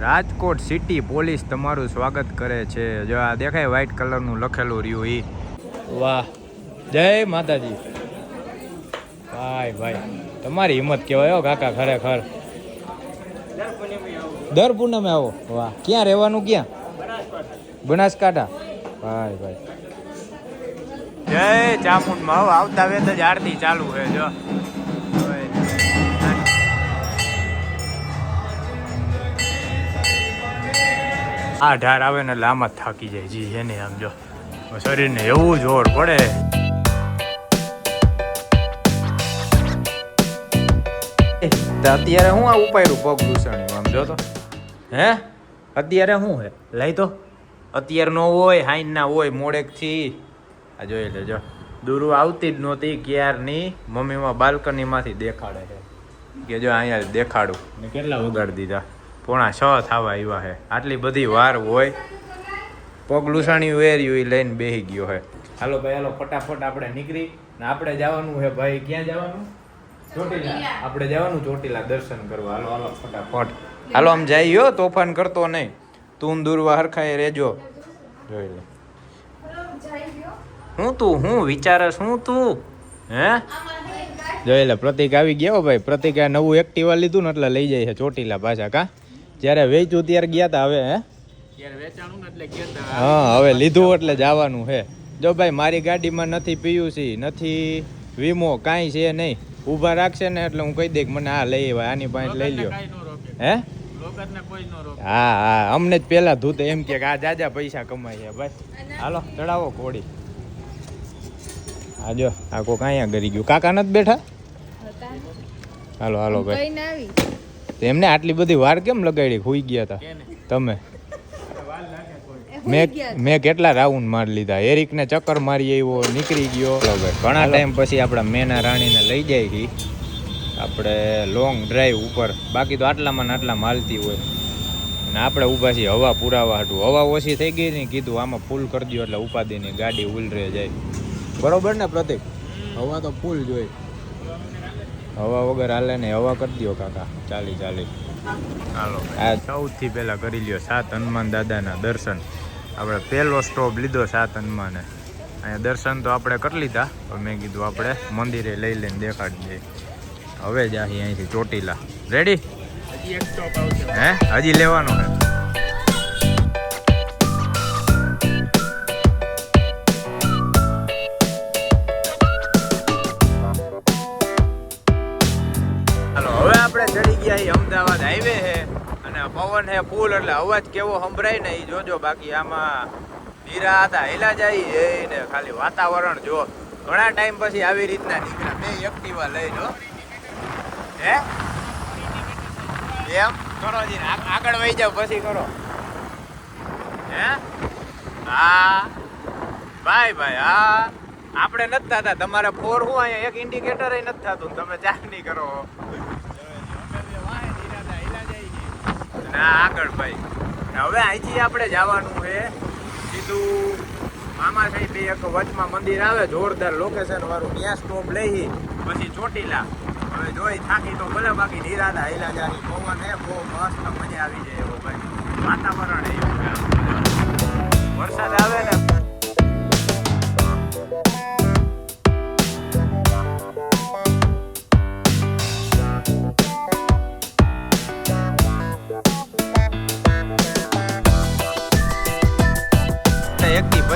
Rajkot city police તમારું સ્વાગત કરે છે. જો આ દેખાય વ્હાઈટ કલરનું લખેલું રહ્યું એ વાહ. જય માતાજી. ભાઈ ભાઈ. તમારી હિંમત કહેવાય હો કાકા ખરેખર. દર પૂનમે આવો. વાહ. ક્યાં રહેવાનું ક્યાં? બનાસકાંઠા. ભાઈ ભાઈ. જય ચામુંડમાં આવતા વેત જ આરતી ચાલુ છે, જો. આ ઢાર આવે ને એટલે આમાં થાકી જાય જી, એને આમ જો. શરીરને એવું જોર પડે. અત્યારે હું આ ઉપાયરું પગ દૂષણ આમ જો તો. હે? અત્યારે શું હે? લઈ તો. અત્યારનો હોય, હાઈન ના હોય, મોડેકથી. આ જોઈ લેજો દૂરું આવતી જ નહોતી, ક્યારની? મમ્મીમાં બાલ્કનીમાંથી દેખાડે છે. કે જો અહીંયા દેખાડું. ને કેટલા વગાડી દીધા? પોણા છ થવા આવ્યા છે આટલી બધી વાર હોય, પગ લૂસાણી વેર્યું એ લઈને બેસી ગયો છે હાલો ભાઈ, હાલો, ફટાફટ આપણે નીકળી. ને આપણે જવાનું છે ભાઈ, ક્યાં જવાનું? ચોટીલા. આપણે જવાનું ચોટીલા દર્શન કરવા. હાલો હાલો, ફટાફટ. હાલો, આમ જઈ તોફાન કરતો નહીં. તું દૂરવા હરખાએ રેજો. જોઈ લે. હું તું, હું વિચારે હું તું? હે? જોઈ લે, પ્રતિક આવી ગયો ભાઈ. પ્રતિક નવું એક્ટિવા લીધું ને એટલે લઈ જાય છે ચોટીલા પાછા, કા? જ્યારે વેચ્યું ત્યારે ગયા તા હવે હે? હા હવે લીધું એટલે જવાનું હે જો ભાઈ મારી ગાડીમાં નથી પીયુસી નથી વીમો કાંઈ છે નહીં. ઊભા રાખશે ને એટલે હું કહી દઈ મને આ લઈ આવ્યા આની પાસે લઈ લ્યો. હે? હા હા અમને જ પહેલાં ધૂત એમ કે આ જાજા પૈસા કમાય છે ભાઈ. હાલો ચડાવો ઘોડી હા જો આ કોક અહીંયા ગરી ગયું. કાકા નથી બેઠા? હાલો હાલો ભાઈ. કઈ આવી. તો એમને આટલી બધી વાર કેમ લગાડી? હોઈ ગયા હતા તમે? મેં મેં કેટલા રાઉન્ડ મારી લીધા? એરિક ને ચક્કર મારી આવ્યો નીકળી ગયો. ઘણા ટાઈમ પછી આપણા મેના રાણીને લઈ જાય ગઈ આપણે લોંગ ડ્રાઈવ ઉપર. બાકી તો આટલામાં ને આટલામાં હાલતી હોય. અને આપણે ઊભા છીએ હવા પુરાવા હતું હવા ઓછી થઈ ગઈ ને કીધું આમાં ફૂલ કરી દો એટલે ઉપાદીની ગાડી ઉલરે જાય. બરોબર ને પ્રતિક? હવા તો ફૂલ જોઈ હવા વગર હાલે ને હવા કરી દો કાકા. ચાલી ચાલી. હાલો આ સૌથી પહેલા કરી લ્યો સાત હનુમાન દાદાના દર્શન. આપણે પહેલો સ્ટોપ લીધો સાત હનુમાને. અહીંયા દર્શન તો આપણે કરી લીધા પણ મેં કીધું આપણે મંદિરે લઈ લઈને દેખાડી દઈએ. હવે જ આહી અહીંથી ચોટીલા. રેડી હે? હજી લેવાનો હે પવન હે ફૂલ એટલે અવાજ કેવો સંભળાય ને એ જોજો. બાકી આમાં ધીરા હતા, હેલા જાય એ ને ખાલી વાતાવરણ જો ઘણા ટાઈમ પછી આવી રીતના નીકળ્યા બે એક્ટિવા લઈ જો હે? એમ? કરો જી આગળ વહી જાવ પછી કરો. હે? હા. ભાઈ ભાઈ, હા. આપણે નથી થતા. તમારે ફોર હું અહીંયા એક ઇન્ડિકેટર નથી થતું. તમે ચાર નહીં કરો. ના, આગળ ભાઈ. હવે અહીંથી આપણે જવાનું છે સીધું મામા સાહેબ એક વચમાં મંદિર આવે, જોરદાર લોકેશન વાળું. ત્યાં સ્ટોપ લઈ, પછી ચોટીલા. હવે જોઈ, થાકી તો ભલે બાકી નિરાધા હિલા જાની પવન એ બહુ મસ્ત મજા આવી જાય એવો ભાઈ. વાતાવરણ એવું વરસાદ આવે ને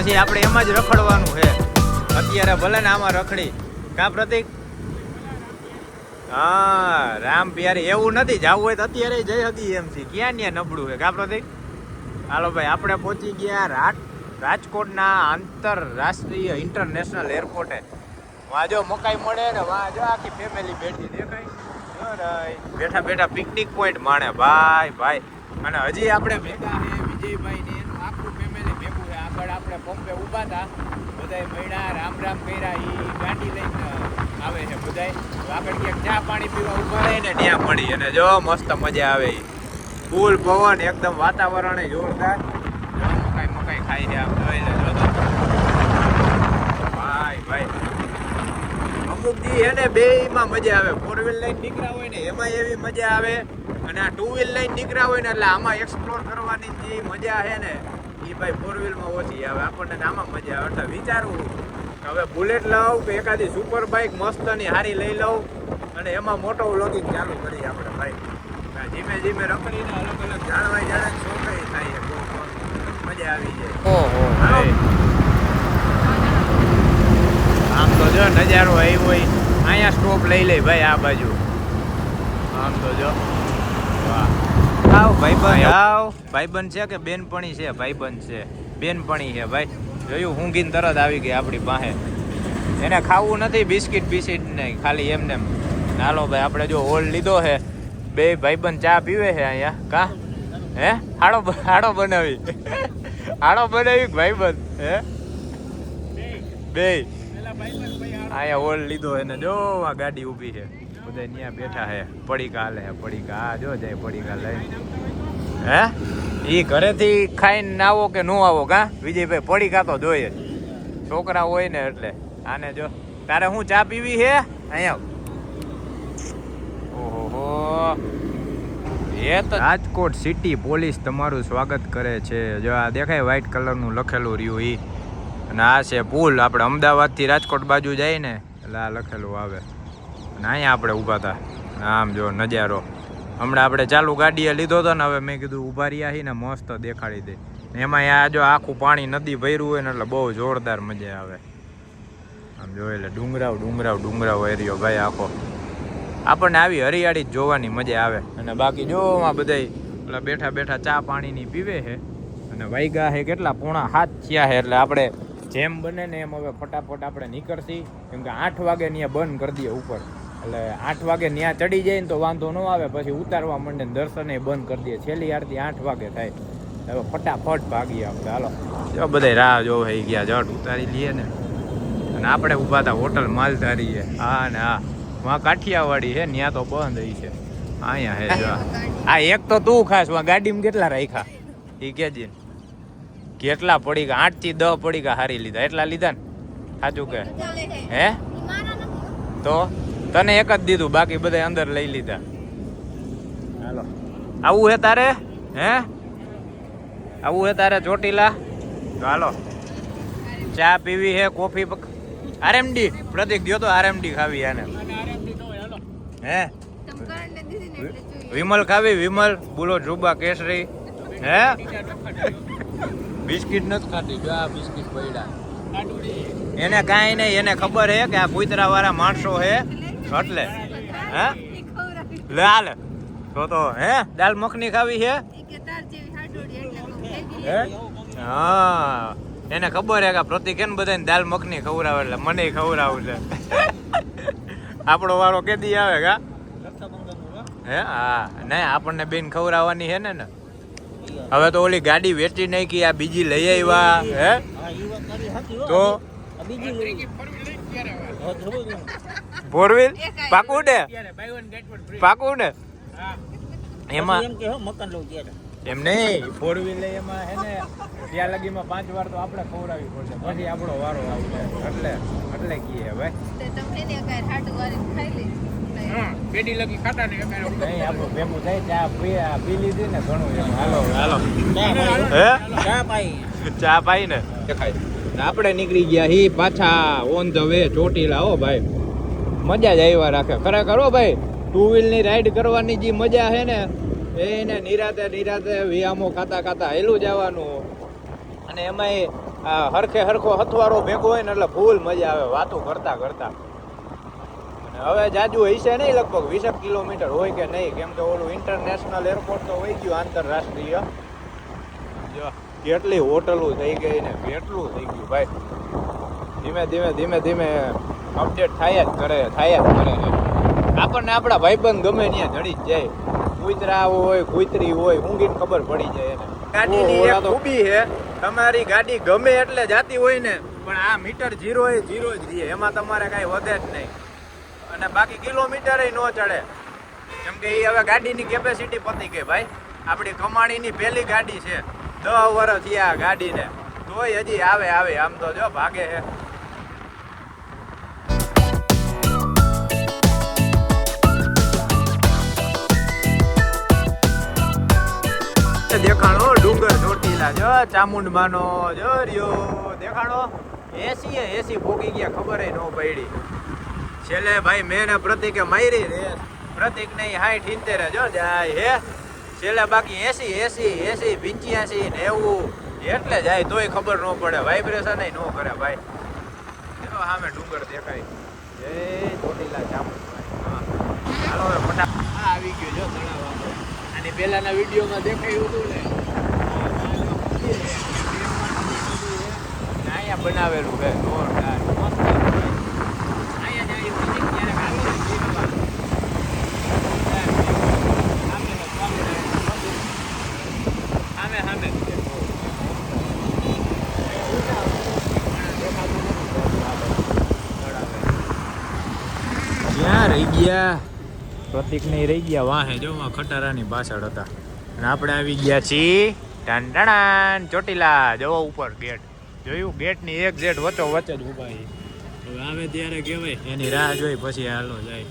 પછી આપણે એમાં જ રખડવાનું છે. અત્યારે ભલે ને આમાં રખડી. કા પ્રતિક? હા, રામ પ્યારી. એવું નથી, જવું હોય તો અત્યારે જઈ હતી એમ છે. ક્યાં ત્યાં નબળું છે? કા પ્રતિક? હાલો ભાઈ, આપણે પહોંચી ગયા રાજ રાજકોટના આંતરરાષ્ટ્રીય ઇન્ટરનેશનલ એરપોર્ટે વાં જો મકાઈ મળે ને વાં જો આખી ફેમિલી બેઠી દેખાય. બેઠા બેઠા પિકનિક પોઈન્ટ માણે. ભાઈ ભાઈ. અને હજી આપણે ભેગા છે વિજયભાઈ ને એનું આખું ફેમિલી ભેગું છે આગળ આપણે પંપે ઊભા હતા બધાય મળ્યા, રામ રામ કર્યા એ ગાંડી લઈને આવે છે બધાય. આગળ ક્યાંક ચા પાણી પીવા ઊભા રહે ને ત્યાં પડી અને જો મસ્ત મજા આવે એ ફૂલ પવન, એકદમ વાતાવરણ જોરદાર. મકાઈ મકાઈ ખાઈ રહ્યા જોઈ લેજો ભાઈ ભાઈ. અમુક દી એને બે માં મજા આવે. ફોર વ્હીલ લઈને નીકળ્યા હોય ને એમાં એવી મજા આવે. અને આ ટુ વ્હીલ લઈને નીકળ્યા હોય ને, એટલે આમાં એક્સપ્લોર કરવાની જે મજા છે ને ભાઈ ફોર વ્હીલમાં ઓછી આવે. આપણને આમાં મજા આવે. એટલે વિચારવું કે હવે બુલેટ લાવું કે એકાદી સુપર બાઇક મસ્તની હારી લઈ લઉં. અને એમાં મોટો વ્લોગિંગ ચાલુ કરીએ આપણે ભાઈ. ધીમે ધીમે રખડીને અલગ અલગ જાણવાય જાણે છોકરી થાય. મજા આવી જાય. ઓહો. આમ તો જો નજારો આવ્યો હોય. અહીંયા સ્ટોપ લઈ લે ભાઈ આ બાજુ. આમ તો જો. આવ ભાઈબંધ આવ. ભાઈબંધ છે કે બેનપણી છે? ભાઈબંધ છે. બેનપણી છે, ભાઈ. જોયું, ઊંઘીને તરત આવી ગઈ આપણી પાસે. એને ખાવું નથી, બિસ્કિટ બિસ્કિટ નહીં, ખાલી એમને એમ હાલો ભાઈ, આપણે જો હોલ લીધો છે. બે ભાઈબંધ ચા પીવે છે અહીંયા. કા? હે? હાડો હાડો બનાવી. હાડો બનાવી ભાઈબંધ? હે? બે. અહીંયા હોલ લીધો એને જો આ ગાડી ઊભી છે. બધા ત્યાં બેઠા હે. પડીકા હાલે પડીકા. આ જો જાય પડીકા લઈને હે? એ ઘરેથી ખાઈને આવો કે નો આવો કા? વિજયભાઈ પડીકા તો જોઈએ. છોકરા હોય ને એટલે. આને જો. તારે હું ચા પીવી હે? અહીંયા ઓહો એ તો રાજકોટ સિટી પોલીસ તમારું સ્વાગત કરે છે. જો આ દેખાય વ્હાઈટ કલરનું લખેલું રહ્યું એ અને આ છે પુલ. આપણે અમદાવાદથી રાજકોટ બાજુ જાય ને એટલે આ લખેલું આવે. અને અહીંયા આપણે ઊભા હતા આમ જો નજારો. હમણાં આપણે ચાલુ ગાડીએ લીધો હતો ને હવે મેં કીધું ઊભા રહ્યા છીએ ને મસ્ત દેખાડી દે. એમાં આ જો આખું પાણી નદી ભર્યું હોય ને એટલે બહુ જોરદાર મજા આવે. આમ જો એટલે ડુંગરાવ ડુંગરાવ ડુંગરાવ એરિયો ભાઈ આખો. આપણને આવી હરિયાળી જ જોવાની મજા આવે. અને બાકી જો આ બધાય ઓલા બેઠા બેઠા ચા પાણીની પીવે છે. અને વાઈગા છે કેટલા પોણા હાથ થયા છે એટલે આપણે જેમ બને ને એમ હવે ફટાફટ આપણે નીકળતી કેમ કે આઠ વાગે ત્યાં બંધ કરી દઈએ ઉપર. એટલે આઠ વાગે ત્યાં ચડી જાય ને તો વાંધો ન આવે. પછી ઉતારવા માંડે ને દર્શને બંધ કરી દે. છેલ્લી આરતી આઠ વાગે થાય. હવે ફટાફટ ભાગીએ આપણે. હાલો. જો બધા રાહ જોવે ગયા. જટ ઉતારી લઈએ ને. અને આપણે ઊભા હતા હોટલ માલધારી છે હા ને હા. વાં કાઠિયાવાડી છે ત્યાં તો બંધ હઈ છે. અહીંયા હે જો આ. એક તો તું ખાસ વાં ગાડીમાં કેટલા રાખ્યા? એ કેજી કેટલા પડી ગયા આઠથી દહ પડી ગયા હારી લીધા. એટલા લીધા ને? સાચું કે? હે? તો? તને એક જ દીધું બાકી બધા અંદર લઈ લીધા. હાલો. આવું હે તારે? હે? આવું હે તારે ચોટીલા? તો હાલો. ચા પીવી હે કોફી પક આરએમડી પ્રતિક ગયો તો આરએમડી ખાવી આને. હે? વિમલ ખાવી વિમલ બોલો જુબા કેસરી. હે? બિસ્કિટ નથી ખાતી જો આ બિસ્કિટ પડ્યા એને કાંઈ નહીં એને ખબર હે કે આ કુતરા વાળા માણસો હે. એટલે હે? લે હાલ. તો તો હે? દાલ મખની ખાવી છે? હા? એને ખબર હે કે પ્રતિક એને બધાને દાલ મખની ખવડાવે એટલે મને ખવડાવું છે. આપણો વારો કેદી આવે કા? હે? હા. નહીં આપણને બેન ખવડાવવાની છે ને ને હવે તો ઓલી ગાડી વેચી નાખી આ બીજી લઈ આવ્યા. હે? તો? ફોર વ્હીલ પાકું ને પાકું ને એમાં એમ નહીં? ફોર વ્હીલ એમાં હે ને ત્યાં લગીમાં પાંચ વાર તો આપણે ખવડાવી પડશે. પછી આપણો વારો આવશે. એટલે એટલે કીએ ભાઈ પેઢી લગી ખાતા ને નહીં આપણું ભેગું થાય ચા પી પી લીધી ને ઘણું એમ. હાલો હાલો. હે? ચા પાઈ ને? આપણે નીકળી ગયા હી પાછા ઓન ધ વે ચોટીલા હો ભાઈ. મજા જ આવ્યા રાખે. ખરેખર હો ભાઈ ટુ વ્હીલની રાઈડ કરવાની જે મજા છે ને, એને નિરાતે નિરાતે વિયામો ખાતા ખાતા હેલું જવાનું અને એમાંય હરખે હરખો હથવારો ભેગો હોય ને એટલે ફૂલ મજા આવે, વાતો કરતા કરતા. હવે જાજુ હશે નહીં લગભગ વીસેક કિલોમીટર હોય કે નહીં, કેમ કે ઓલું ઇન્ટરનેશનલ એરપોર્ટ તો હોય ગયું આંતરરાષ્ટ્રીય. જો, કેટલી હોટલો થઈ ગઈ ને, કેટલું થઈ ગયું ભાઈ. ધીમે ધીમે ધીમે ધીમે અપડેટ થાય જ કરે થાય જ કરે આપણને આપણા ભાઈબંધ ગમે ત્યાં જડી જ જાય. કુતરા હોય કુતરી હોય ઊંઘીને ખબર પડી જાય એને. ગાડીની એક ખૂબી છે. તમારી ગાડી ગમે એટલે જાતી હોય ને પણ આ મીટર જીરો એ જીરો જ રહે. એમાં તમારે કાંઈ વધે જ નહીં. અને બાકી કિલોમીટર ન ચડે. કેમ કે એ હવે ગાડીની કેપેસિટી પતી ગઈ ભાઈ. આપણી કમાણીની પહેલી ગાડી છે. દસ વર્ષ થયા આ ગાડીને. તોય હજી આવે આવે. આમ તો જો ભાગે છે. દેખાણો ડુંગર ચોટીલા જો, ચામુંડમાનો જો રહ્યો. દેખાણો એસી એસી ભોગી ગયા, ખબર ન પડી. છેલ્લે ભાઈ મેં ને પ્રતિકે મારી રે. પ્રતિક નહીં હાઈઠ ઇન્તેર જો જાય હે. છેલ્લે બાકી એસી એસી એસી પંચ્યાસી નેવું એટલે જાય તોય ખબર ન પડે. વાઇબ્રેશન ન કરે ભાઈ. જો સામે ડુંગર દેખાય. જય ચોટીલા ચામુંડમાં હા. હાલો ફટાફટ. આવી ગયો જો તળાવ. આની પહેલાના વિડીયોમાં દેખાયું હતું ને? અહીંયા બનાવેલું છે જોરદાર. ક્યાં રહી ગયા? પ્રતિક ને રહી ગયા, વાહે જો ખટારાની પાછળ હતા. અને આપણે આવી ગયા છીએ ટાંટાણાન ચોટીલા જવો ઉપર ગેટ. જોયું? ગેટની એક જેટ વચ્ચો વચ્ચે જ ઊભા છે. આવે ત્યારે કહેવાય, એની રાહ જોઈ પછી હાલો જાય.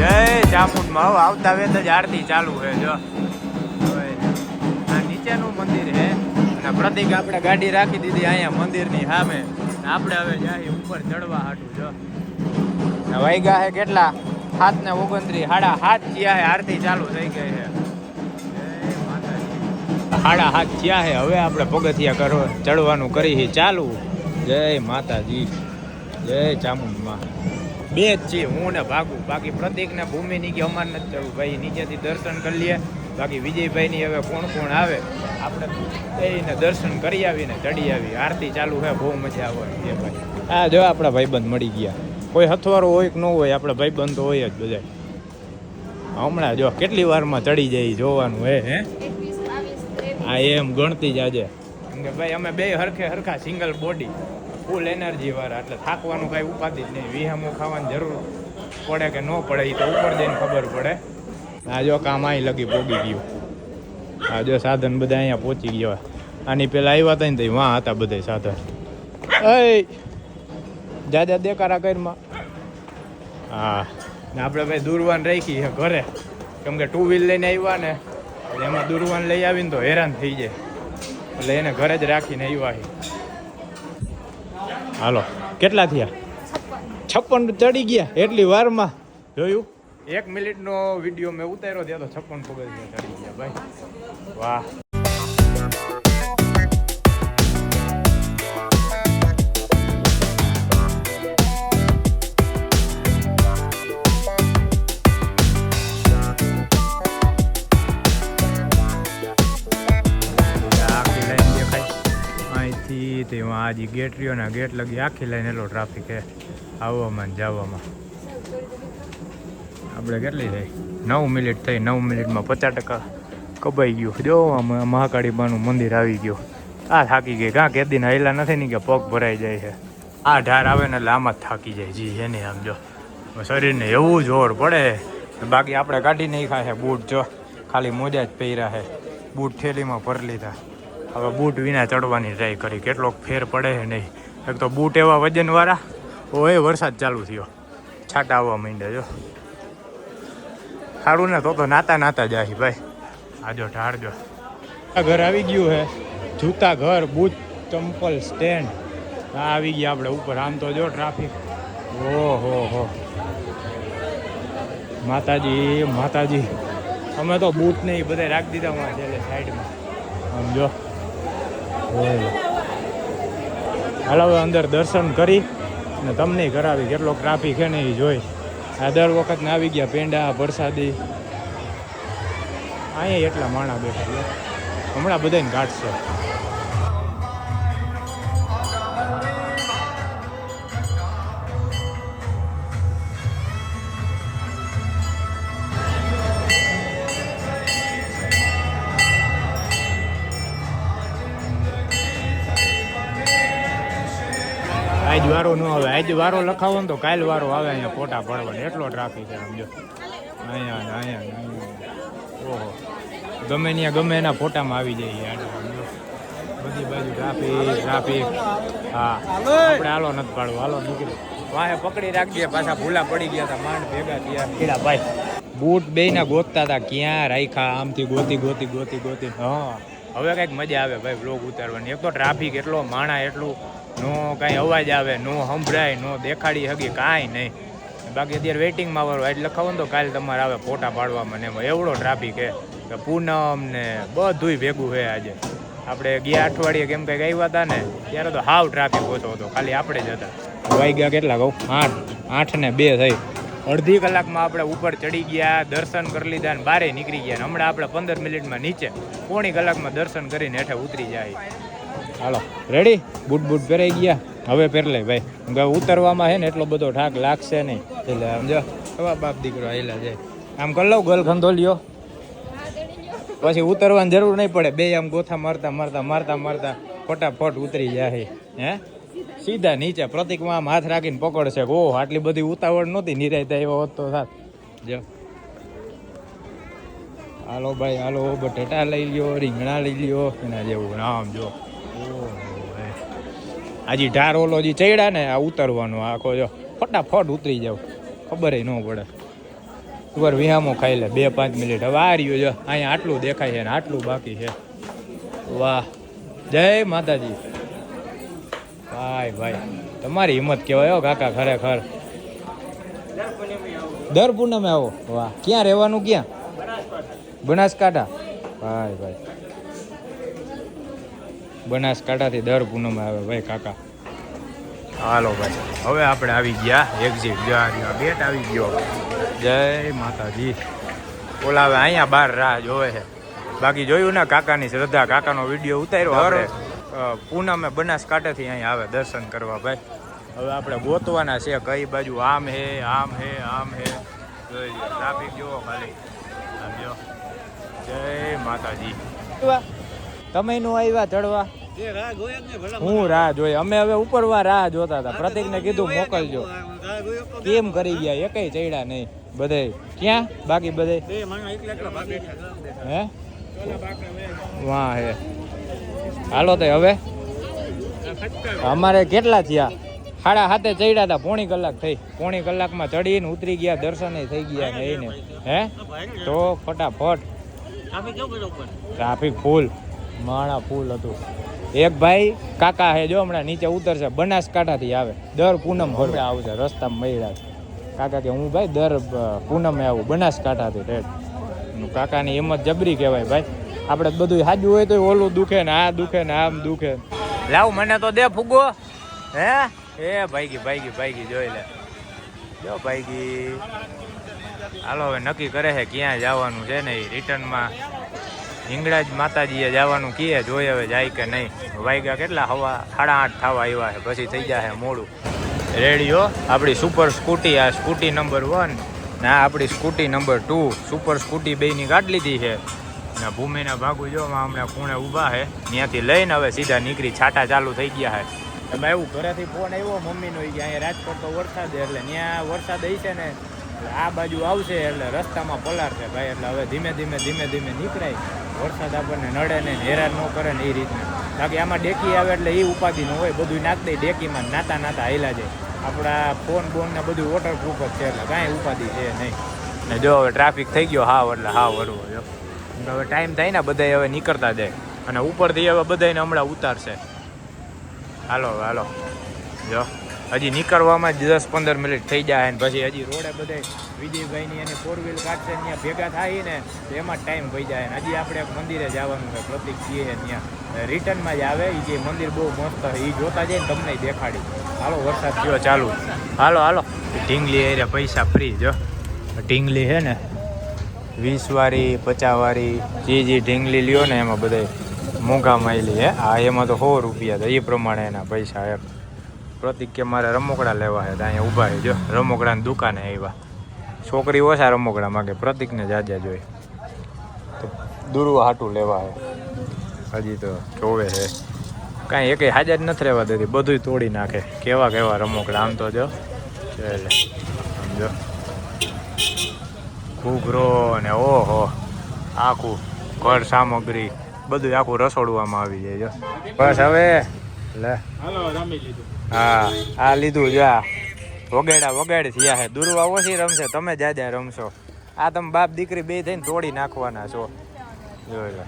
જય ચામુંડમાં. હવે આવતા વેત જ આરતી ચાલુ છે, જો. નીચેનું મંદિર છે. અને પ્રતિક આપણે ગાડી રાખી દીધી અહીંયા મંદિરની સામે. આપણે હવે જાય ઉપર ચડવા હાટું, જો. ને હે કેટલા? સાત ને ઓગણત્રીસ. સાડા સાત થયા હે, આરતી ચાલુ થઈ ગઈ છે. સાડા સાત થયા હે, હવે આપણે પગથિયા કરો, ચડવાનું કરી છે ચાલુ. જય માતાજી. જય ચામુંડમાં. બે જ છીએ, હું ને ભાગું. બાકી પ્રતિક ને ભૂમિ ની કે અમારે નથી ચડવું ભાઈ, નીચેથી દર્શન કરી લઈએ બાકી વિજયભાઈ ની હવે કોણ કોણ આવે. આપણે એને દર્શન કરી આવીને ચડી આવી. આરતી ચાલુ છે બહુ મજા આવે એ ભાઈ. હા જો આપણા ભાઈબંધ મળી ગયા. કોઈ હથવારો હોય કે ન હોય, આપણા ભાઈબંધ હોય જ બધા હમણાં જો કેટલી વારમાં ચડી જાય જોવાનું હે હે? હા એમ ગણતી જ આજે. કેમ કે ભાઈ, અમે બે હરખે હરખા સિંગલ બોડી ફૂલ એનર્જી વાળા, એટલે થાકવાનું કાંઈ ઉપાધિ જ નહીં. વિહામું ખાવાની જરૂર પડે કે ન પડે એ તો ઉપર જઈને ખબર પડે. આ જો કામ અહીં લગી પોગી ગયું. આ જો સાધન બધા અહીંયા પહોંચી ગયા. આની પેલા આવ્યા હતા ને તો વાં હતા બધા સાધન. એ જાજા દેકારા કરમાં. હા. ને આપણે ભાઈ દૂરવાન રાખી છે ઘરે. કેમ કે ટુ વ્હીલ લઈને આવ્યા ને એમાં દૂરવાન લઈ આવીને તો હેરાન થઈ જાય. એટલે એને ઘરે જ રાખીને આવ્યા છે. હાલો કેટલા થયા? છપ્પન ચડી ગયા એટલી વારમાં. જોયું? એક મિનિટનો વીડિયો મેં ઉતાર્યો ત્યાં તો છપ્પન પગથિયા ચડી ગયા, ભાઈ. વાહ. આખી લાઈન દેખાય. અહીંથી તે આ જે ગેટ રહ્યો ને ગેટ લગી આખી લાઈન એટલો ટ્રાફિક છે, આવવામાં જવામાં. આપણે કેટલી થઈ? નવ મિનિટ થઈ, નવ મિનિટમાં પચાસ ટકા કબાઈ ગયું. જો, આમાં મહાકાળીબાનું મંદિર આવી ગયું. આ થાકી ગઈ. કાં કેદીને હેલા નથી ને કે પગ ભરાઈ જાય છે. આ ઢાર આવે ને એટલે આમાં જ થાકી જાય. જી એની આમ જો. શરીરને એવું જોર પડે. બાકી આપણે કાઢી નહીં ખાશે બૂટ, જો. ખાલી મોજા જ પહેર્યા છે. બૂટ થેલીમાં ભરી લીધા. હવે બૂટ વિના ચડવાની ટ્રાય કરી. કેટલોક ફેર પડે છે નહીં. એક તો બૂટ એવા વજનવાળા. ઓય, વરસાદ ચાલુ થયો. છાંટા આવવા માંડ્યા, જો. સારું ને તો તો નાતા નાતા જાય ભાઈ. આજો ઢાળજો. ઘર આવી ગયું હે. જૂતા ઘર, બૂટ, ચંપલ, સ્ટેન્ડ. આ આવી ગયા આપણે ઉપર. આમ તો જો ટ્રાફિક. ઓહો, હો. માતાજી માતાજી. અમે તો બૂટ ને બધા રાખી દીધા અમારા છેલ્લે સાઈડમાં. આમ જો. હાલો અંદર દર્શન કરી અને તમને કરાવી. કેટલો ટ્રાફિક છે ને એ જોઈ. આ દર વખત ના આવી ગયા પેંડા વરસાદી. અહીંયા એટલા માણા બેઠા હમણાં બધાને કાઢશે આજ વારો ન આવે. આજ વારો લખાવો ને તો કાલ વારો આવે અહીંયા ફોટા પડવાનો એટલો ટ્રાફિક છે સમજો અહીંયા અહીંયા ઓહો. ગમે ત્યાં ગમે એના ફોટામાં આવી જાય યાર બધી બાજુ ટ્રાફિક ટ્રાફિક હા. આપણે હાલો નથી પાડવું. હાલો નીકળી. વાહે પકડી રાખજે. પાછા ભૂલા પડી ગયા હતા માંડ ભેગા થયા. કીડા ભાઈ? બૂટ બેયના ગોતતા હતા ક્યાં રાખ્યા? આમથી ગોતી ગોતી ગોતી ગોતી. હા. હવે કંઈક મજા આવે ભાઈ બ્લોગ ઉતારવાની. એક તો ટ્રાફિક એટલો માણા એટલું. નો કાંઈ અવાજ આવે, નો સંભળાય, નો દેખાડી હગી કાંઈ નહીં. બાકી અત્યારે વેઇટિંગમાં વાળો, એટલે લખાવો ને તો કાલે તમારે આવે ફોટા પાડવામાં ને એવડો ટ્રાફિક હે કે પૂનમ ને બધુંય ભેગું છે આજે. આપણે ગયા અઠવાડિયે કેમ કંઈક આવ્યા હતા ને, ત્યારે તો હાવ ટ્રાફિક ઓછો હતો. ખાલી આપણે જ હતા. ગયા કેટલા કહું? આઠ આઠ ને બે થઈ. અડધી કલાકમાં આપણે ઉપર ચડી ગયા, દર્શન કરી લીધા ને બારે નીકળી ગયા હમણાં આપણે પંદર મિનિટમાં નીચે, પોણી કલાકમાં દર્શન કરીને હેઠે ઉતરી જાય. હાલો રેડી બૂટ બૂટ પહેરાઈ ગયા. હવે પહેરલે ભાઈ. હવે ઉતરવામાં છે ને એટલો બધો ઠાક લાગશે નહીં. એટલે સમજો કવા બાપ દીકરો આવેલા છે. આમ કરી લઉં ગલ ખંધોલિયો. પછી ઉતરવાની જરૂર નહીં પડે. બે આમ ગોથા મારતા મારતા મારતા મારતા ફટાફટ ઉતરી જાય. હે? સીધા નીચે. પ્રતિકમાં આમ હાથ રાખીને પકડશે. ઓહ, આટલી બધી ઉતાવળ નહોતી. નિરાયતા એવો હોત તો સાથ જો. હાલો ભાઈ, હાલો. બટેટા લઈ લ્યો, રીંગણા લઈ લ્યો, એના જેવું. નામ જો. આજી ઢાર ઓલો જે ચડ્યા ને, આ ઉતરવાનો આખો જો, ફટાફટ ઉતરી જાવ. ખબર ન પડે. ઉપર વિહામો ખાઈ લે, બે પાંચ મિનિટ. હવે આ રહ્યું જો, અહીંયા આટલું દેખાય છે ને, આટલું બાકી છે. વાહ. જય માતાજી. ભાઈ ભાઈ. તમારી હિંમત કહેવાય હો, કાકા, ખરેખર. દર પૂનમે આવો. વાહ. ક્યાં રહેવાનું, ક્યાં? બનાસકાંઠા. ભાઈ ભાઈ. બનાસકાંઠાથી દર પૂનમે આવે ભાઈ કાકા. હાલો ભાઈ હવે આપણે આવી ગયા એક્ઝિટ ગેટ આવી ગયો. જય માતાજી. ઓલા હવે અહીંયા બહાર રાહ જોવે છે. બાકી જોયું ને કાકાની શ્રદ્ધા કાકાનો વીડિયો ઉતાર્યો હવે પૂનમે બનાસકાંઠાથી અહીંયા આવે દર્શન કરવા ભાઈ. હવે આપણે ગોતવાના છે કઈ બાજુ? આમ હે આમ હે આમ હે. જોઈ લ્યો ટ્રાફિક જુઓ ખાલી. જય માતાજી. તમે નું આવ્યા ચડવા હું રાહ જોઈ? અમે હવે ઉપરવા રાહ જોતા હતા. પ્રતિકને કીધું મોકલજો. કેમ કરી ગયા? એકેય ચડ્યા નહીં. બધે ક્યાં? બાકી બધે હે? વાહ હે. હાલો તે હવે. અમારે કેટલા થયા? સાડા હાથે ચડ્યા હતા. પોણી કલાક થઈ. પોણી કલાકમાં ચડીને ઉતરી ગયા. દર્શને થઈ ગયા ને એને હે? તો ફટાફટ. Traffic full. માણા ફૂલ હતું. એક ભાઈ કાકા હે જો હમણાં નીચે ઉતરશે બનાસકાંઠાથી આવે. દર પૂનમ ભરવા આવશે રસ્તામાં મળ્યા છે. કાકા કે હું ભાઈ દર પૂનમે આવું બનાસકાંઠાથી રેડનું કાકાની હિંમત જબરી કહેવાય ભાઈ. આપણે બધું સાજું હોય તો ઓલું દુખે ને આ દુખે ને આમ દુખે લાવ મને તો દે ફુગો. હે? એ ભાઈગી ભાઈગી ભાઈગી જોઈ લે. જો ભાઈગી. હાલો હવે નક્કી કરે છે ક્યાં જવાનું છે ને રિટર્નમાં હિંગળાજ માતાજીએ જવાનું કીએ જોઈએ હવે જાય કે નહીં. વાગ્યા કેટલા હવા, સાડા આઠ થવા આવ્યા છે, પછી થઈ જશે મોડું. રેડિયો આપણી સુપર સ્કૂટી આ સ્કૂટી નંબર વન ને આ આપણી scooty number two super scooty બેની કાઢ લીધી છે. ને ભૂમિના ભાગુ જો હમણાં ખૂણે ઊભા છે. ત્યાંથી લઈને હવે સીધા નીકળી, છાટા ચાલુ થઈ ગયા છે. એમાં એવું, ઘરેથી ફોન આવ્યો, મમ્મીનો કે અહીંયા રાજકોટ તો વરસાદ છે, એટલે ત્યાં વરસાદ આવી છે ને આ બાજુ આવશે, એટલે રસ્તામાં પલાળશે ભાઈ, એટલે હવે ધીમે ધીમે ધીમે ધીમે નીકળાય. વરસાદ આપણને નડે ને હેરાન ન કરે ને એ રીતના. બાકી આમાં ડેકી આવે એટલે એ ઉપાધિ ન હોય બધું નાખ દે ડેકીમાં નાતા નાતા હાલ્યા જાય. આપણા ફોન બોન ને બધું વોટરપ્રૂફ જ છે એટલે કાંઈ ઉપાધિ છે નહીં. ને જો હવે ટ્રાફિક થઈ ગયો હાવ એટલે હાવ વરવો જો હવે ટાઈમ થાય ને બધાય હવે નીકળતા જાય. અને ઉપરથી હવે બધાને હમણાં ઉતારશે. હાલો હાલો. જો, હજી નીકળવામાં જ દસ પંદર મિનિટ થઈ જાય અને પછી હજી રોડે બધે વિજયભાઈની એની ફોર વ્હીલ કાઢશે ત્યાં ભેગા થાય ને તો એમાં ટાઈમ ભઈ જાય. હજી આપણે મંદિરે જવાનું છે. પ્રતિક છીએ ત્યાં રિટર્નમાં જ આવે. એ જે મંદિર બહુ મસ્ત એ જોતા જાય ને તમને દેખાડી. હાલો, વરસાદ થયો ચાલુ. હાલો હાલો. ઢીંગલી એરે પૈસા ફ્રી જો ઢીંગલી છે ને, વીસ વાળી, પચાસ વાળી, જે જે ઢીંગલી લ્યો ને એમાં બધા મોંઘા માયલી હે. આ એમાં તો સો રૂપિયા તો એ પ્રમાણે એના પૈસા એમ. પ્રતિક કે મારે રમકડા લેવા છે. તો અહીંયા ઊભા છે, જો. રમકડાની દુકાને આવ્યા. છોકરી ઓછા રમકડા માગે પ્રતિકને જાજા જોઈ. તો દુરવા હાટું લેવા હજી તો જોવે છે. કાંઈ એકે હાજર જ નથી રહેવા દેતી. બધુંય તોડી નાખે. કેવા કેવા રમકડા આમ તો જો. એટલે આમ ઘૂઘરો ને ઓહો. આખું ઘર સામગ્રી. બધું આખું રસોડવામાં આવી જાય જો. બસ હવે. લે. હા આ લીધું જા વગાડ્યા વગાડ થયા છે. દુર્વા ઓછી રમશે, તમે જ્યાં રમશો. આ તમે બાપ દીકરી બે થઈને તોડી નાખવાના છો. જોઈ લો.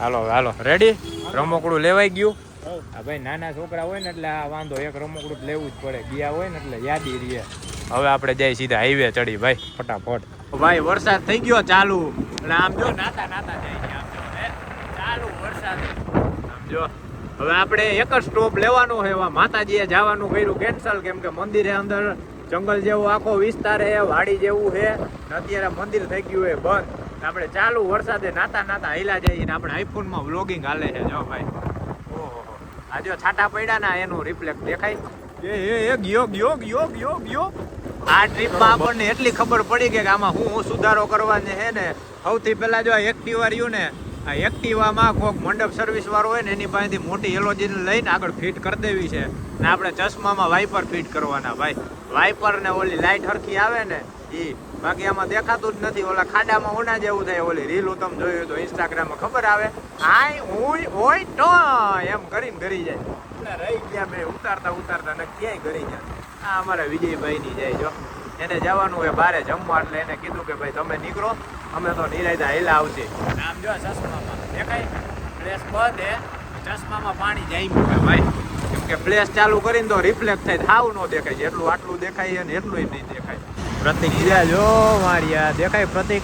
હાલો હાલો. રેડી રમકડું લેવાઈ ગયું? હા ભાઈ નાના છોકરા હોય ને એટલે આ વાંધો, એક રમકડું લેવું જ પડે. ગયા હોય ને એટલે યાદી રહે. હવે આપણે જઈ સીધા હાઈવે ચડી, ભાઈ. ફટાફટ. ભાઈ, વરસાદ થઈ ગયો ચાલુ. અને આમ જો નાતા નાતા જાય છે, આમ જો ચાલુ વરસાદ. આમ જો. હવે આપણે એક જ સ્ટોપ લેવાનો છે એવા માતાજીએ જવાનું કર્યું કેન્સલ કેમ કે મંદિરે અંદર જંગલ જેવો આખો વિસ્તાર છે વાડી જેવું છે ને અત્યારે મંદિર થઈ ગયું છે બંધ. આપણે ચાલુ વરસાદે નાતા નાતા હિલા જઈએ આપણે આઈફોનમાં વ્લોગિંગ હાલે છે જો ભાઈ. ઓહો. આ જો છાટા પડ્યા ના એનું રિફ્લેક્ટ દેખાય. એ એ એ યોગ યોગ યોગ યોગ યોગ આ ટ્રીપમાં આપણને એટલી ખબર પડી કે આમાં હું હું સુધારો કરવાની છે ને સૌથી પહેલાં જો એક્ટિવા રહ્યું ને આ એક્ટિવામાં કોઈક મંડપ સર્વિસ વાળો હોય ને એની પાસેથી મોટી એલોજીન લઈને આગળ ફિટ કરી દેવી છે. ને આપણે ચશ્મામાં વાઇપર ફિટ કરવાના ભાઈ. વાઇપર ને ઓલી લાઇટ હરખી આવે ને એ બાકી આમાં દેખાતું જ નથી. ઓલા ખાડામાં ઉના જેવું થાય. ઓલી રીલ તમે જોયું તો ઇન્સ્ટાગ્રામમાં ખબર આવે. આય હોય હોય તો એમ કરીને ઘરી જાય. રહી ગયા મેં ઉતારતા ઉતારતા ને ક્યાંય ઘરી જાય આ અમારા વિજયભાઈ ની જાય જો. એને જવાનું હોય બારે જમવા એટલે એને કીધું કે ભાઈ તમે નીકળો. અમે તો નિરાયતા હેલા આવશે. આમ જો ચશ્મામાં દેખાય? ફ્લેશ બંધ હે. ચશ્મામાં પાણી જામ્યું હે ભાઈ. કેમ કે ફ્લેશ ચાલુ કરીને તો રિફ્લેક્ટ થાય હાવ ન દેખાય. જેટલું આટલું દેખાય ને એટલું નહીં દેખાય. પ્રતિક હીરા જો મારિયા દેખાય પ્રતિક.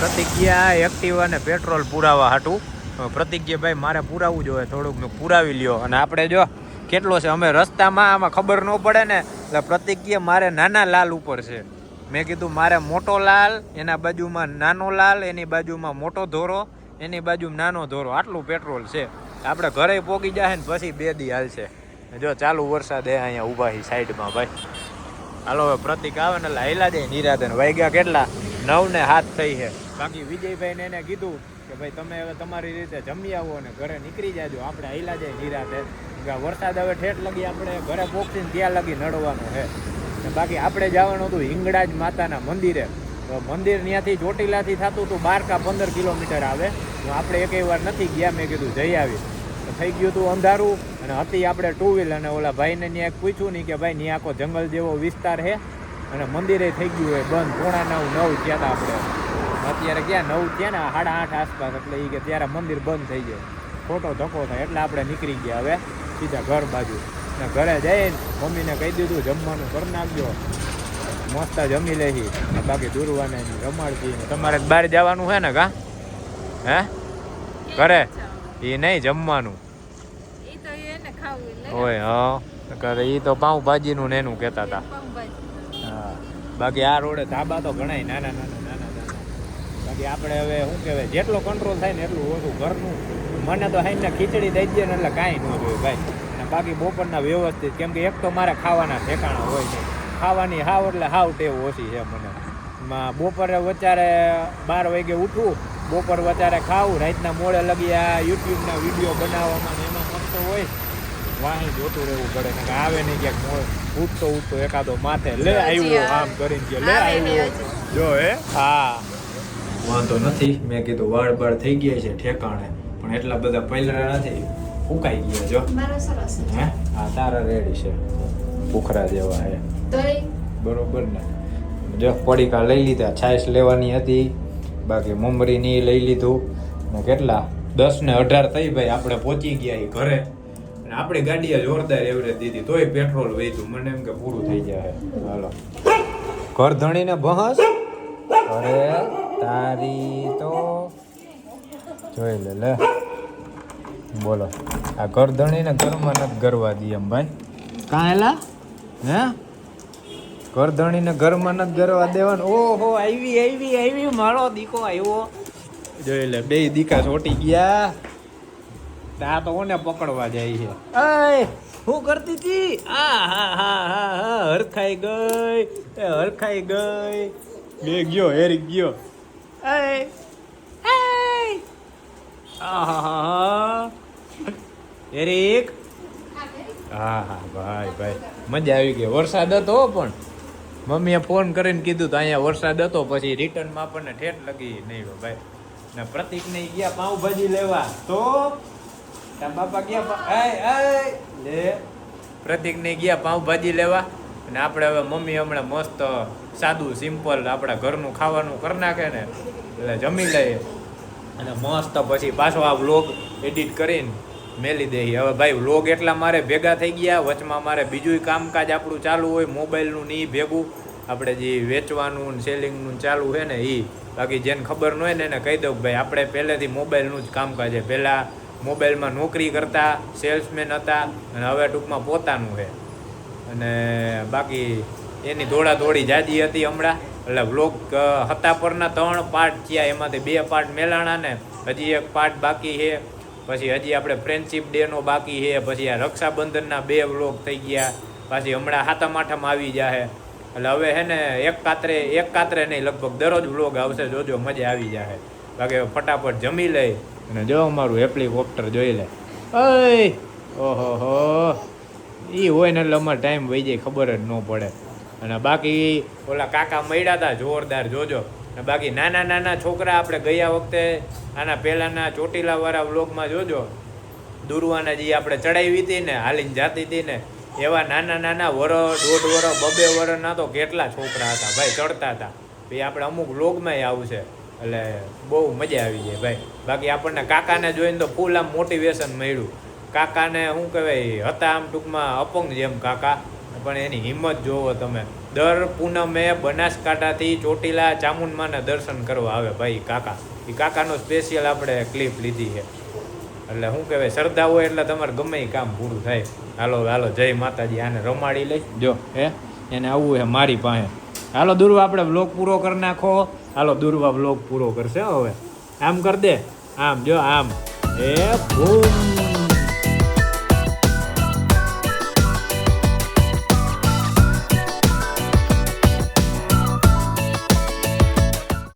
પ્રતિક્રિયા એક્ટિવા અને પેટ્રોલ પુરાવા હાટું. પ્રતિજ્ઞા ભાઈ, મારે પુરાવવું જોઈએ, થોડુંક પુરાવી લ્યો. અને આપણે જો કેટલો છે, અમે રસ્તામાં, આમાં ખબર ન પડે ને, એટલે પ્રતિજ્ઞા મારે નાના લાલ ઉપર છે. મેં કીધું, મારે મોટો લાલ, એના બાજુમાં નાનો લાલ, એની બાજુમાં મોટો ધોરો, એની બાજુમાં નાનો ધોરો. આટલું પેટ્રોલ છે. આપણે ઘરે પોગી જાય ને પછી બે દી હાલશે. જો ચાલુ વરસાદ એ અહીંયા ઊભા છે સાઈડમાં ભાઈ. હાલો, હવે પ્રતિક આવે ને એટલે હાઈલા જાય નિરાધન વાગ્યા કેટલા? નવ ને હાથ થઈ છે બાકી વિજયભાઈ ને એને કીધું કે, ભાઈ, તમે હવે તમારી રીતે જમી આવો અને ઘરે નીકળી જાજો. આપણે હાઈલા જાય નિરાતે વરસાદ હવે ઠેઠ લગી આપણે ઘરે પોખીને ત્યાં લગી નડવાનું છે બાકી આપણે જવાનું હતું હિંગળાજ માતાના મંદિરે. તો મંદિર ત્યાંથી ચોટીલાથી થતું હતું બાર કા પંદર કિલોમીટર આવે. તો આપણે એક વાર નથી ગયા, મેં કીધું જઈ આવી થઈ ગયું હતું અંધારું અને હતી આપણે ટુ વ્હીલ અને ઓલા ભાઈને ત્યાં પૂછ્યું નહીં કે ભાઈ ત્યાં આખો જંગલ જેવો વિસ્તાર છે? અને મંદિરે થઈ ગયું હોય બંધ. પોણા નવ નવ ત્યાં હતા આપણે. અત્યારે ક્યાં નવ થયા ને? સાડા આઠ આસપાસ એટલે એ કે ત્યારે મંદિર બંધ થઈ જાય ખોટો ધક્કો થાય એટલે આપણે નીકળી ગયા હવે સીધા ઘર બાજુ. ને ઘરે જઈને મમ્મીને કહી દીધું જમવાનું કરી નાખજો. મસ્ત જમી લેહી. બાકી દૂરવાને રમાડતી તમારે બહાર જવાનું છે ને કા હે? ઘરે? એ નહીં જમવાનું. ઓય હોય હા. કરે એ તો પાઉંભાજીનું ને એનું કહેતા હતા. હા. બાકી આ રોડે ધાબા તો ઘણાય નાના નાના નાના નાના. બાકી આપણે હવે શું કહેવાય જેટલો કંટ્રોલ થાય ને એટલું ઓછું ઘરનું. મને તો હાઈને ખીચડી દઈ દે ને એટલે કાંઈ ન જોયું ભાઈ. બાકી બપોરના વ્યવસ્થિત. કેમ કે એક તો મારે ખાવાના ઠેકાણા હોય છે. ખાવાની હાવ એટલે હાવ ટેવ ઓછી છે મને. માં બપોરે વચારે બાર વાગે ઉઠવું બપોર વચારે ખાવું રાતના મોડે લગી આ યુટ્યુબના વીડિયો બનાવવામાં ને એમાં મસ્ત હોય. વાહી જોતું રહેવું પડે. ને આવે નહીં ક્યાંક મોડ. ઉઠતો ઉઠતો એકાદો માથે લે આવ્યો આમ કરીને કે લે આવે આવ્યો. જો હે હા. વાંધો નથી. મેં કીધું વાળ બાળ થઈ ગયા છે ઠેકાણે. પણ એટલા બધા પહેલા નથી. ફૂકાઈ ગયા જો મારો સરસ. હે? હા તારા રેડી છે. ભૂખરા જેવા હે. તોય? બરોબર ને. જો પડીકા લઈ લીધા છાશ લેવાની હતી બાકી મમરી ની લઈ લીધું. ને કેટલા? દસ ને અઢાર થઈ ભાઈ આપણે પહોંચી ગયા ઘરે. અને આપણી ગાડીએ જોરદાર એવરેજ દીધી તોય પેટ્રોલ વેચ્યું મને એમ કે પૂરું થઈ જાય. હાલો. ઘર ધણીને બહસ અરે તારી તો જોઈ લે લે. બોલો. આ ઘર ધણીને ઘરમાં નથી ગરવા દઈએ એમ ભાઈ. કાં એલા હે કરધણીને ઘરમાં નથી ગરવા દેવાનું. ઓહો આવી આવી આવી મારો દીકો આવ્યો. જોઈ લે બે દીકા ચોટી ગયા. આ તો કોને પકડવા જાય છે? અય હું કરતી હતી? આ હા હા હા હા હરખાઈ ગઈ. એ હરખાઈ ગઈ. બે ગયો હેરી ગયો. અય અય આહાહા. એરિક? હા હા, ભાઈ ભાઈ. મજા આવી ગઈ. વરસાદ હતો પણ. મમ્મીએ ફોન કરીને કીધું તો અહીંયા વરસાદ હતો, પછી રિટર્નમાં આપણને ઠેઠ લગી નહીં ભાઈ. ને પ્રતિક ને ગયા પાઉંભાજી લેવા. તો? તારા બાપા ગયા લે. પ્રતિક ને ગયા પાઉંભાજી લેવા. અને આપણે હવે મમ્મી હમણાં મસ્ત સાદું સિમ્પલ આપણા ઘરનું ખાવાનું કરી નાખે ને. એટલે જમી લઈએ. અને મસ્ત પછી પાછો આ વ્લોગ એડિટ કરીને મેલી દઈએ હવે ભાઈ વ્લોગ એટલા મારે ભેગા થઈ ગયા, વચમાં મારે બીજું કામકાજ આપણું ચાલુ હોય, મોબાઈલનું ને એ ભેગું. આપણે જે વેચવાનું સેલિંગનું ચાલુ છે ને એ બાકી જેને ખબર ન હોય ને એને કહી દઉં ભાઈ, આપણે પહેલેથી મોબાઈલનું જ કામકાજ છે. પહેલાં મોબાઈલમાં નોકરી કરતા, સેલ્સમેન હતા, અને હવે ટૂંકમાં પોતાનું છે. અને બાકી એની દોડા દોડી જાજી હતી હમણાં. એટલે વ્લોગ હતા પરના ત્રણ પાર્ટ થયા. એમાંથી બે પાર્ટ મેલાણા ને, હજી એક પાર્ટ બાકી છે. પછી હજી આપણે ફ્રેન્ડશીપ ડેનો બાકી છે પછી આ રક્ષાબંધનના બે વ્લોગ થઈ ગયા પાછી હમણાં હાથમ આઠમ આવી જાય એટલે હવે હે ને એક કાતરે એક કાતરે નહીં લગભગ દરરોજ વ્લોગ આવશે જોજો મજા આવી જાય બાકી ફટાફટ જમી લે અને જો અમારું હેલિકોપ્ટર જોઈ લે. ઓય ઓહો હો. એ હોય ને એટલે અમારે ટાઈમ વહી જાય ખબર જ ન પડે. અને બાકી ઓલા કાકા મળ્યા હતા જોરદાર જોજો. અને બાકી નાના નાના છોકરા આપણે ગયા વખતે આના પહેલાંના ચોટીલાવાળા વ્લોગમાં જોજો. દુર્વાના જે આપણે ચડાવી હતી ને, હાલીને જાતી હતી ને, એવા નાના નાના વર, દોઢ વર, બબે વરના તો કેટલા છોકરા હતા, ભાઈ ચડતા હતા. એ આપણે અમુક વ્લોગમાંય આવશે. એટલે બહુ મજા આવી જાય ભાઈ. બાકી આપણને કાકાને જોઈને તો ફૂલ આમ મોટિવેશન મળ્યું. કાકાને શું કહેવાય હતા આમ ટૂંકમાં અપંગ જેમ કાકા. પણ એની હિંમત જોવો તમે. દર પૂનમે બનાસકાંઠાથી ચોટીલા ચામુંડમાના દર્શન કરવા આવે ભાઈ કાકા. એ કાકાનો સ્પેશિયલ આપણે ક્લિપ લીધી છે. એટલે શું કહેવાય, શ્રદ્ધા હોય એટલે તમારે ગમે એ કામ પૂરું થાય. હાલો હાલો, જય માતાજી, આને રમાડી લઈ. જો, હે, એને આવવું છે મારી પાસે. હાલો, દુર્વા, આપણે બ્લોગ પૂરો કરી નાખો. હાલો, દુર્વા બ્લોગ પૂરો કરશે હવે. આમ કર દે. આમ, જો, આમ. એ બૂમ